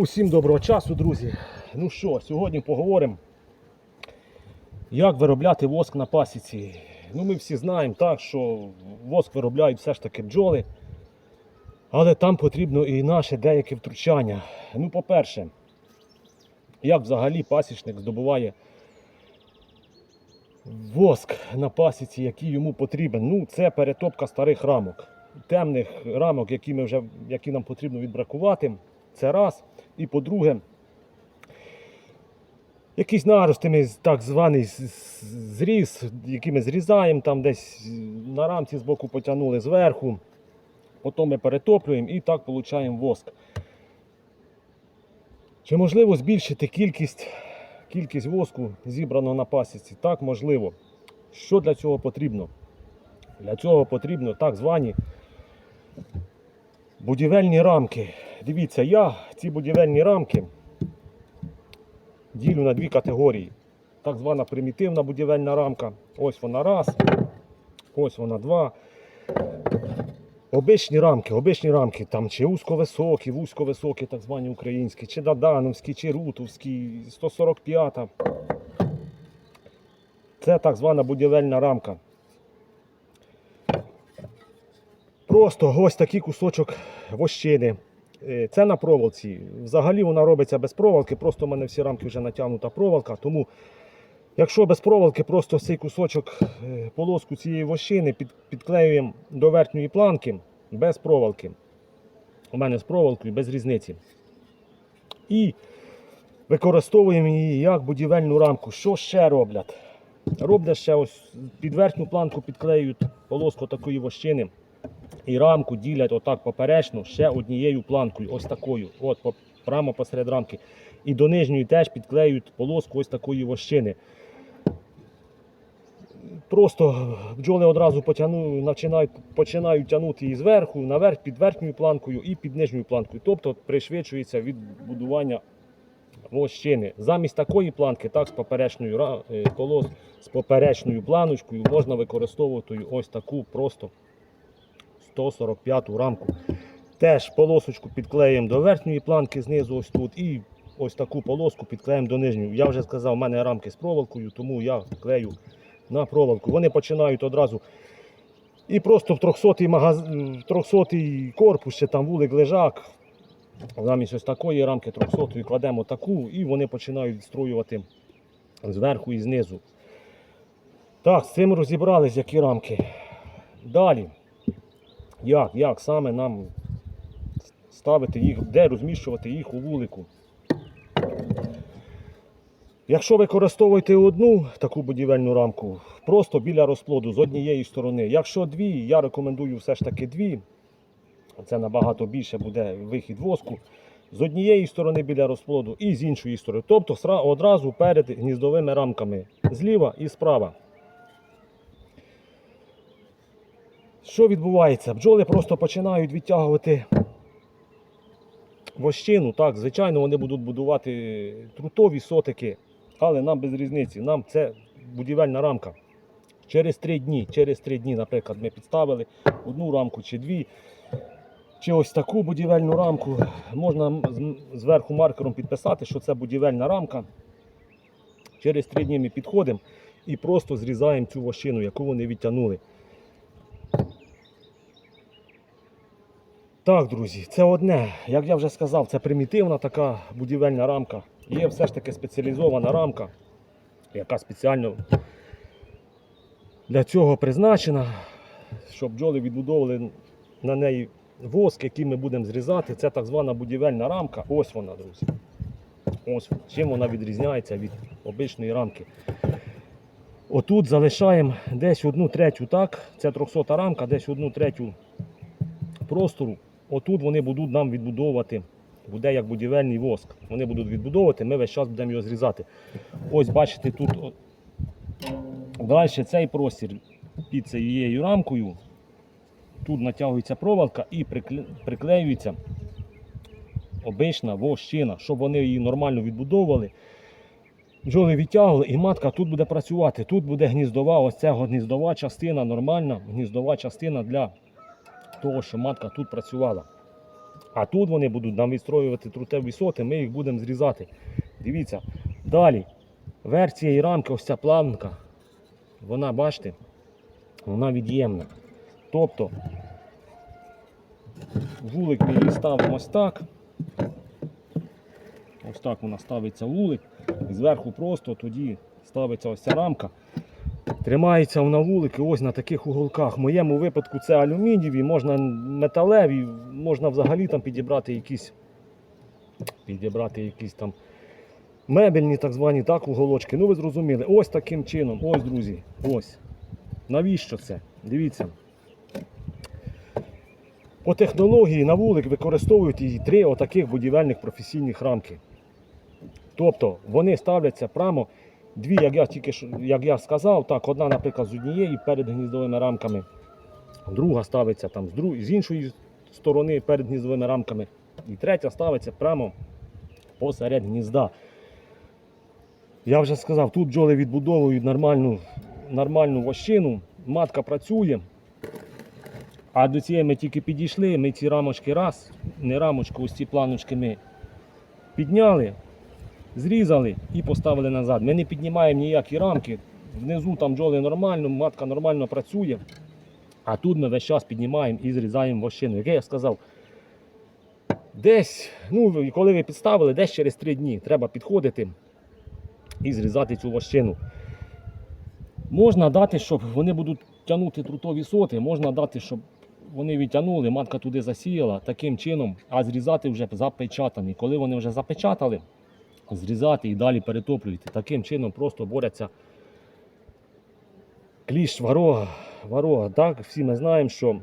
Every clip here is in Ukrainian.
Усім доброго часу, друзі. Ну що, сьогодні поговоримо, як виробляти воск на пасіці. Ну, ми всі знаємо, так, що воск виробляють все ж таки бджоли, але там потрібно і наше деяке втручання. Ну, по-перше, як взагалі пасічник здобуває воск на пасіці, який йому потрібен. Ну, це перетопка старих рамок. Темних рамок, які, ми вже, які нам потрібно відбракувати. Це раз. І по-друге, якісь нарости ми так званий з- з- зріз, який ми зрізаємо, там десь на рамці збоку потягнули зверху. Потім ми перетоплюємо і так отримуємо воск. Чи можливо збільшити кількість, кількість воску, зібраного на пасіці? Так, можливо. Що для цього потрібно? Для цього потрібно так звані будівельні рамки. Дивіться, я ці будівельні рамки ділю на дві категорії. Так звана примітивна будівельна рамка. Ось вона раз, ось вона два. Обичні рамки, обичні рамки, там чи узьковисокі, вузьковисокі, так звані українські, чи Дадановські, чи Рутовські, 145-та. Це так звана будівельна рамка. Просто ось такий кусочок вощини. Е, Це на проволоці. Взагалі вона робиться без проволоки, просто в мене всі рамки вже натягнута проволока. Тому, якщо без проволоки, просто цей кусочок е, полоску цієї вощини під, підклеюємо до верхньої планки без проволоки. У мене з проволокою без різниці. І використовуємо її як будівельну рамку. Що ще роблять? Роблять ще ось під верхню планку підклеюють полоску такої вощини. І рамку ділять отак поперечно ще однією планкою, ось такою, от прямо посеред рамки. І до нижньої теж підклеюють полоску ось такої вощини. Просто бджоли одразу потягну, починають, починають тягнути її зверху, наверх під верхньою планкою і під нижньою планкою. Тобто пришвидшується відбудування вощини. Замість такої планки, так, з поперечною е, полос, з поперечною планочкою можна використовувати ось таку просто 145 рамку. Теж полосочку підклеїмо до верхньої планки знизу ось тут. І ось таку полоску підклеїмо до нижньої. Я вже сказав, у мене рамки з проволокою, тому я клею на проволоку. Вони починають одразу. І просто в 300-й, магаз... 300-й корпус, ще там вулик лежак. Замість ось такої рамки 300-ї кладемо таку, і вони починають відстроювати зверху і знизу. Так, з цим розібрались, які рамки. Далі. Як, як саме нам ставити їх, де розміщувати їх у вулику? Якщо використовуєте одну таку будівельну рамку, просто біля розплоду з однієї сторони. Якщо дві, я рекомендую все ж таки дві. Це набагато більше буде вихід воску. З однієї сторони біля розплоду і з іншої сторони. Тобто одразу перед гніздовими рамками зліва і справа. Що відбувається? Бджоли просто починають відтягувати вощину. Так, звичайно, вони будуть будувати трутові сотики, але нам без різниці. Нам це будівельна рамка. Через три дні, через три дні, наприклад, ми підставили одну рамку чи дві. Чи ось таку будівельну рамку. Можна зверху маркером підписати, що це будівельна рамка. Через три дні ми підходимо і просто зрізаємо цю вощину, яку вони відтягнули. Так, друзі, це одне. Як я вже сказав, це примітивна така будівельна рамка. Є все ж таки спеціалізована рамка, яка спеціально для цього призначена, щоб бджоли відбудовували на неї воск, який ми будемо зрізати. Це так звана будівельна рамка. Ось вона, друзі. Ось вона. Чим вона відрізняється від обичної рамки. Отут залишаємо десь одну третю, так, це 300 рамка, десь одну третю простору. Отут вони будуть нам відбудовувати, буде як будівельний воск. Вони будуть відбудовувати, ми весь час будемо його зрізати. Ось бачите, тут далі цей простір під цією рамкою. Тут натягується проволока і приклеюється обична вощина, щоб вони її нормально відбудовували. Бджоли відтягували і матка тут буде працювати. Тут буде гніздова, ось ця гніздова частина, нормальна гніздова частина для того, щоб матка тут працювала. А тут вони будуть нам відстроювати трутеві соти, ми їх будемо зрізати. Дивіться. Далі. Верх цієї рамки, ось ця планка, вона, бачите, вона від'ємна. Тобто вулик ми її ставимо ось так. Ось так вона ставиться вулик. І зверху просто тоді ставиться ось ця рамка. Тримається вона вулики ось на таких уголках. В моєму випадку це алюмінієві, можна металеві, можна взагалі там підібрати якісь, підібрати якісь там мебельні так звані так, уголочки. Ну ви зрозуміли. Ось таким чином. Ось, друзі. Ось. Навіщо це? Дивіться. По технології на вулик використовують і три отаких будівельних професійних рамки. Тобто вони ставляться прямо дві, як я тільки як я сказав, так, одна, наприклад, з однієї перед гніздовими рамками, друга ставиться там з, друг, з іншої сторони перед гніздовими рамками, і третя ставиться прямо посеред гнізда. Я вже сказав, тут бджоли відбудовують нормальну, нормальну вощину, матка працює. А до цієї ми тільки підійшли, ми ці рамочки раз, не рамочку, ось ці планочки ми підняли, зрізали і поставили назад. Ми не піднімаємо ніякі рамки. Внизу там бджоли нормально, матка нормально працює. А тут ми весь час піднімаємо і зрізаємо вощину. Як я сказав, десь, ну, коли ви підставили, десь через 3 дні треба підходити і зрізати цю вощину. Можна дати, щоб вони будуть тягнути трутові соти, можна дати, щоб вони відтягнули, матка туди засіяла таким чином, а зрізати вже запечатані. Коли вони вже запечатали, зрізати і далі перетоплювати. Таким чином просто борються кліщ ворога. ворога. Так, всі ми знаємо, що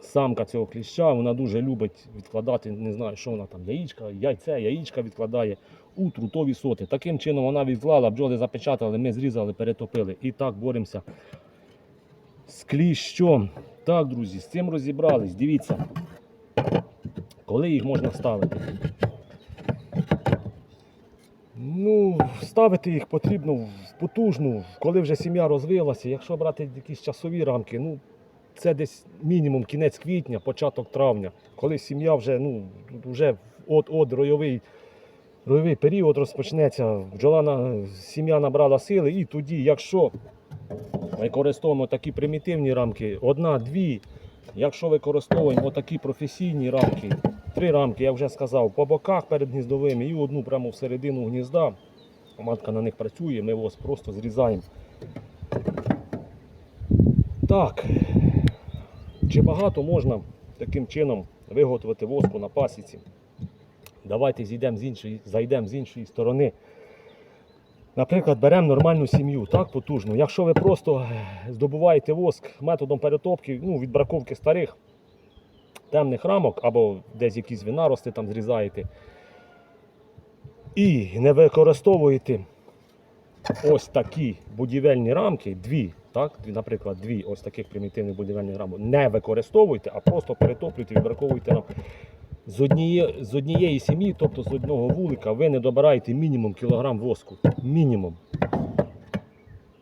самка цього кліща вона дуже любить відкладати, не знаю, що вона там, яєчка, яйце, яєчка відкладає у трутові соти. Таким чином вона відклала, бджоли запечатали, ми зрізали, перетопили. І так боремося з кліщом. Так, друзі, з цим розібрались. Дивіться, коли їх можна ставити. Ну, ставити їх потрібно в потужну, коли вже сім'я розвилася. Якщо брати якісь часові рамки, ну це десь мінімум кінець квітня, початок травня, коли сім'я вже, ну, вже от-от ройовий, ройовий період розпочнеться, бджола сім'я набрала сили, і тоді, якщо використовуємо такі примітивні рамки, одна-дві. Якщо використовуємо такі професійні рамки, три рамки, я вже сказав, по боках перед гніздовими і одну прямо всередину гнізда. Матка на них працює, ми ось просто зрізаємо. Так. Чи багато можна таким чином виготовити воску на пасіці? Давайте зійдемо з іншої, зайдемо з іншої сторони. Наприклад, беремо нормальну сім'ю, так потужну. Якщо ви просто е, здобуваєте воск методом перетопки, ну, відбраковки старих темних рамок або десь якісь винарости там зрізаєте, і не використовуєте ось такі будівельні рамки, дві, так, наприклад, дві ось таких примітивних будівельних рамок, не використовуйте, а просто перетоплюйте, відбраковуйте нам. З однієї, з однієї сім'ї, тобто з одного вулика, ви не добираєте мінімум кілограм воску. Мінімум.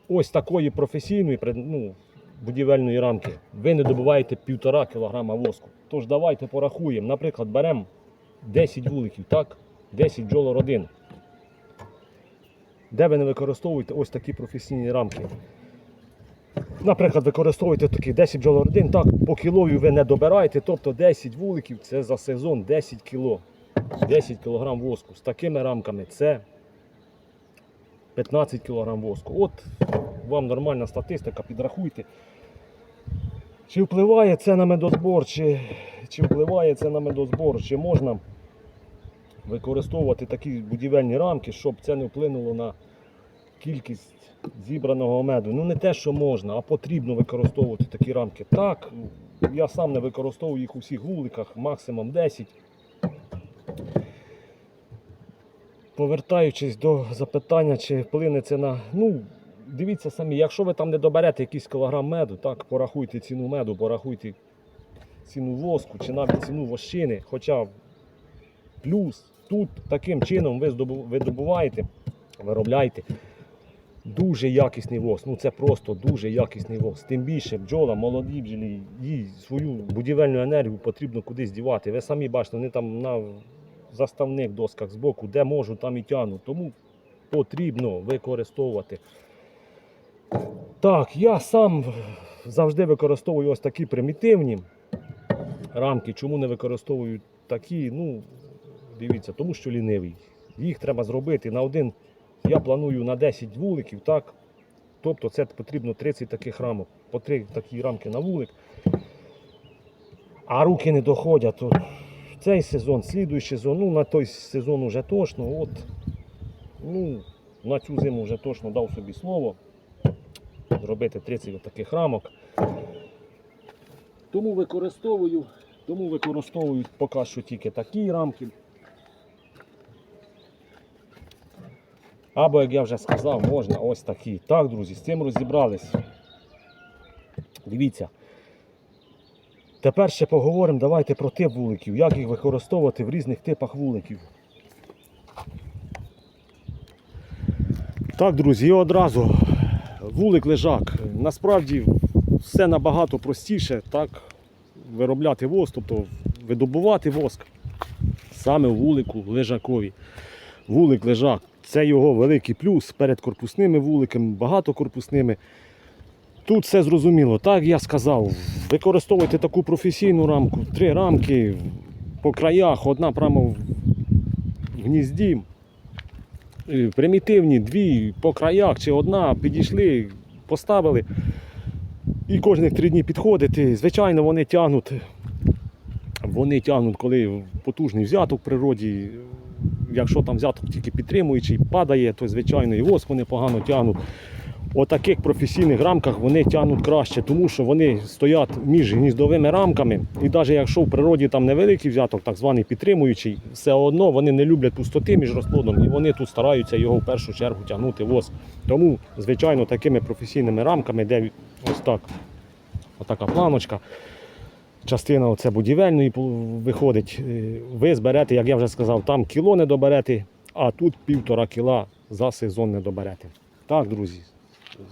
Ось такої професійної ну, будівельної рамки ви не добуваєте півтора кілограма воску. Тож давайте порахуємо. Наприклад, беремо 10 вуликів, так? 10 бджолородин. Де ви не використовуєте ось такі професійні рамки. Наприклад, використовуєте такі 10 бджолородин, так, по кілові ви не добираєте, тобто 10 вуликів це за сезон 10 кіло. 10 кг воску. З такими рамками це 15 кг воску. От вам нормальна статистика, підрахуйте. Чи впливає це на медозбор, чи, чи впливає це на медозбор, чи можна використовувати такі будівельні рамки, щоб це не вплинуло на кількість зібраного меду. Ну не те, що можна, а потрібно використовувати такі рамки. Так, я сам не використовую їх у всіх вуликах, максимум 10. Повертаючись до запитання, чи вплине це на. Ну, дивіться самі, якщо ви там не доберете якийсь кілограм меду, так, порахуйте ціну меду, порахуйте ціну воску чи навіть ціну вощини. Хоча плюс тут таким чином ви здобу- ви добуваєте, виробляєте Дуже якісний воск. Ну це просто дуже якісний воск. Тим більше бджола, молоді бджолі, їй свою будівельну енергію потрібно кудись дівати. Ви самі бачите, вони там на заставних досках збоку, де можуть, там і тягнуть. Тому потрібно використовувати. Так, я сам завжди використовую ось такі примітивні рамки. Чому не використовую такі? Ну, дивіться, тому що лінивий. Їх треба зробити на один. Я планую на 10 вуликів, так? Тобто це потрібно 30 таких рамок, по 3 такі рамки на вулик. А руки не доходять. То цей сезон, слідуючий сезон, ну на той сезон вже точно. От, ну, на цю зиму вже точно дав собі слово зробити 30 таких рамок. Тому використовую, тому використовую поки що тільки такі рамки. Або, як я вже сказав, можна ось такі. Так, друзі, з цим розібрались. Дивіться. Тепер ще поговоримо давайте про тип вуликів, як їх використовувати в різних типах вуликів. Так, друзі, і одразу вулик лежак. Насправді все набагато простіше так, виробляти воск, тобто видобувати воск саме у вулику лежакові. Вулик лежак це його великий плюс перед корпусними вуликами, багатокорпусними. Тут все зрозуміло. Так я сказав, використовуйте таку професійну рамку, три рамки по краях, одна прямо в в гнізді. Е, Примітивні, дві по краях чи одна, підійшли, поставили. І кожних три дні підходити. Звичайно, вони тягнуть. Вони тягнуть, коли потужний взяток в природі. Якщо там взяток тільки підтримуючий падає, то звичайно і воск вони погано тягнуть. У таких професійних рамках вони тягнуть краще, тому що вони стоять між гніздовими рамками. І навіть якщо в природі там невеликий взяток, так званий підтримуючий, все одно вони не люблять пустоти між розплодом і вони тут стараються його в першу чергу тягнути воск. Тому, звичайно, такими професійними рамками, де ось так, отака планочка. Частина оце будівельної виходить. е, Ви зберете, як я вже сказав, там кіло не доберете, а тут півтора кіла за сезон не доберете. Так, друзі,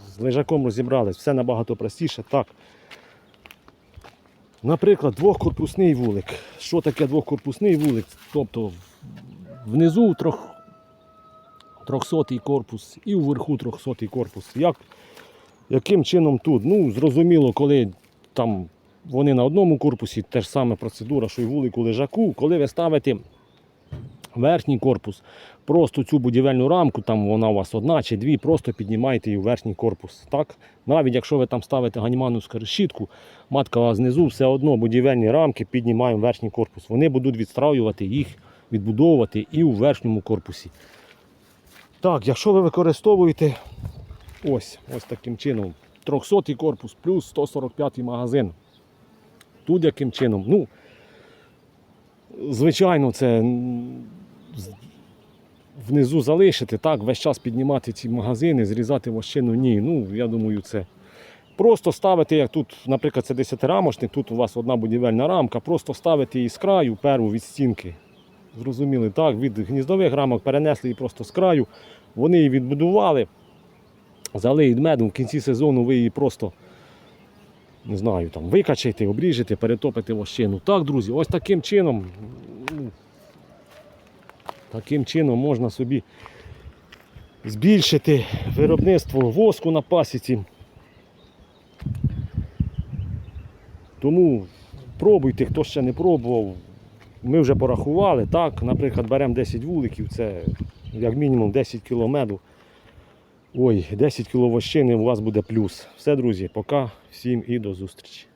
з лежаком розібрались, все набагато простіше. Так. Наприклад, двохкорпусний вулик. Що таке двохкорпусний вулик? Тобто внизу трьох, трьохсотий корпус і вверху трьохсотий корпус. Як, яким чином тут? Ну, зрозуміло, коли там вони на одному корпусі, те ж саме процедура, що й вулику лежаку, коли ви ставите верхній корпус, просто цю будівельну рамку, там вона у вас одна чи дві, просто піднімаєте її в верхній корпус. Так? Навіть якщо ви там ставите ганімановську решітку, матка знизу, все одно будівельні рамки піднімаємо верхній корпус. Вони будуть відстраювати їх, відбудовувати і у верхньому корпусі. Так, якщо ви використовуєте ось, ось таким чином, 300 корпус плюс 145 магазин. Тут яким чином? Ну, звичайно, це внизу залишити, так, весь час піднімати ці магазини, зрізати вощину, ні. Ну, я думаю, це просто ставити, як тут, наприклад, це 10-рамочник, тут у вас одна будівельна рамка, просто ставити її з краю, перву від стінки. Зрозуміли, так, від гніздових рамок перенесли її просто з краю, вони її відбудували, залиють медом, в кінці сезону ви її просто не знаю, там, викачаєте, обріжете, перетопите вощину. Так, друзі, ось таким чином. Таким чином можна собі збільшити виробництво воску на пасіці. Тому пробуйте, хто ще не пробував. Ми вже порахували. Так, наприклад, беремо 10 вуликів, це як мінімум 10 кг меду. Ой, 10 кг вощини у вас буде плюс. Все, друзі, пока, всім і до зустрічі.